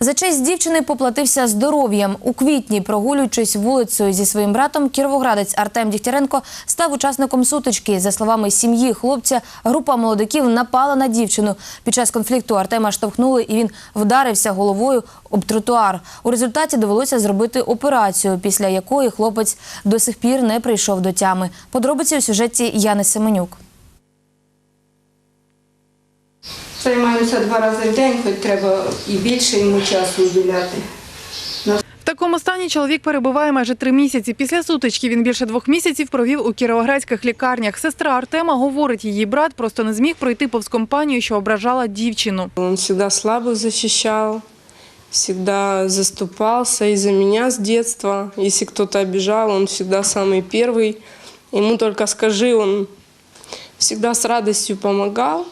За честь дівчини поплатився здоров'ям. У квітні, прогулюючись вулицею зі своїм братом, кіровоградець Артем Дігтяренко став учасником сутички. За словами сім'ї хлопця, група молодиків напала на дівчину. Під час конфлікту Артема штовхнули, і він вдарився головою об тротуар. У результаті довелося зробити операцію, після якої хлопець до сих пір не прийшов до тями. Подробиці у сюжеті Яни Семенюк. Займаємося два рази в день, хоч треба і більше йому часу уділяти. В такому стані чоловік перебуває майже три місяці. Після сутички він більше двох місяців провів у кіровоградських лікарнях. Сестра Артема говорить, її брат просто не зміг пройти повз компанію, що ображала дівчину. Он всегда слабых защищал, всегда заступался и за меня с детства. Если кто-то обижал, он всегда самый первый. Ему только скажи, он всегда с радостью помогал.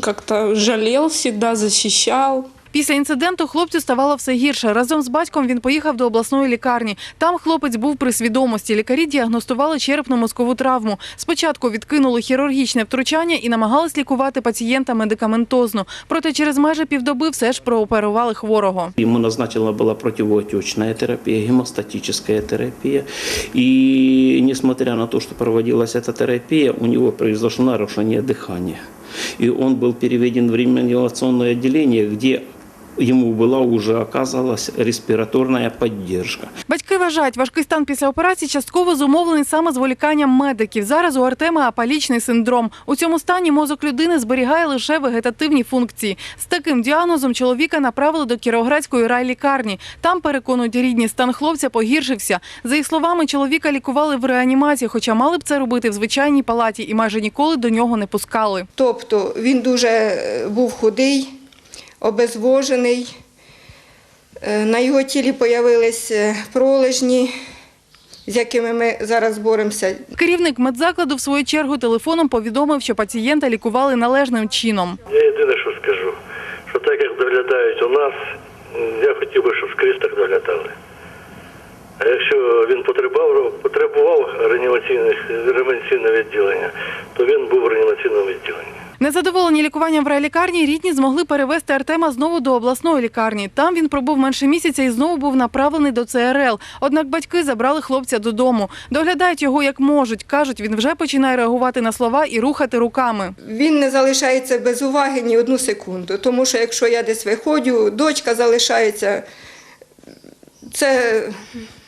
Как-то жалел всегда, защищал. Після інциденту хлопцю ставало все гірше. Разом з батьком він поїхав до обласної лікарні. Там хлопець був при свідомості. Лікарі діагностували черепно-мозкову травму. Спочатку відкинули хірургічне втручання і намагались лікувати пацієнта медикаментозно. Проте через майже півдоби все ж прооперували хворого. Ему назначена была противоотечная терапия, гемостатическая терапия. И несмотря на то, что проводилась эта терапия, у него произошло нарушение дыхания. И он был переведен в реанимационное отделение, где ему была уже оказывалась респираторная поддержка. Батьки вважають, важкий стан після операції частково зумовлений саме зволіканням медиків. Зараз у Артема апалічний синдром. У цьому стані мозок людини зберігає лише вегетативні функції. З таким діагнозом чоловіка направили до Кіровоградської райлікарні. Там переконують рідні, стан хлопця погіршився. За їх словами, чоловіка лікували в реанімації, хоча мали б це робити в звичайній палаті і майже ніколи до нього не пускали. Тобто він дуже е, був худий, обезвожений. Е, На його тілі появились пролежні, з якими ми зараз боремося. Керівник медзакладу в свою чергу телефоном повідомив, що пацієнта лікували належним чином. Я єдине, що скажу, що так як доглядають у нас, я хотів би, щоб скрізь так доглядали. А якщо він потребував, потребував реанімаційного відділення, то він був в реанімаційному відділенні. Незадоволені лікуванням в райлікарні, рідні змогли перевезти Артема знову до обласної лікарні. Там він пробув менше місяця і знову був направлений до ЦРЛ. Однак батьки забрали хлопця додому. Доглядають його як можуть. Кажуть, він вже починає реагувати на слова і рухати руками. Він не залишається без уваги ні одну секунду, тому що якщо я десь виходжу, дочка залишається. Це,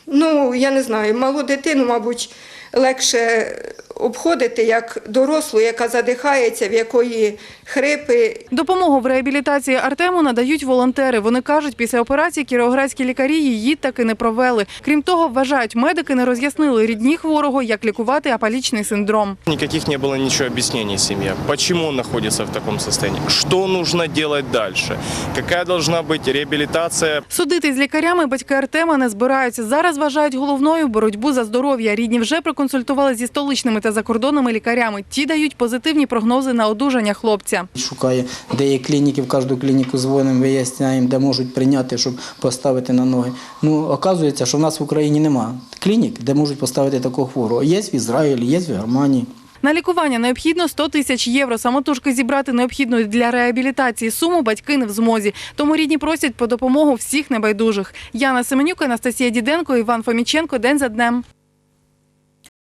ну, я не знаю, малу дитину, мабуть, легше обходити як дорослу, яка задихається, в якої хрипи. Допомогу в реабілітації Артему надають волонтери. Вони кажуть, після операції кіровоградські лікарі її таки не провели. Крім того, вважають, медики не роз'яснили рідні хворого, як лікувати апалічний синдром. Никаких не было ничего объяснений семье. Почему он находится в таком состоянии? Что нужно делать дальше? Какая должна быть реабилитация? Судити з лікарями батьки Артема не збираються. Зараз вважають головною боротьбу за здоров'я. Рідні вже проконсультували зі столичними та закордонними лікарями. Ті дають позитивні прогнози на одужання хлопця. Шукає, де є клініки, в кожну клініку дзвонимо, виясняємо, де можуть прийняти, щоб поставити на ноги. Ну, оказується, що в нас в Україні нема клінік, де можуть поставити такого хворого. Є в Ізраїлі, є в Германії. На лікування необхідно 100 тисяч євро. Самотужки зібрати необхідну для реабілітації суму батьки не в змозі. Тому рідні просять про допомогу всіх небайдужих. Яна Семенюк, Анастасія Діденко, Іван Фоміченко. День за днем.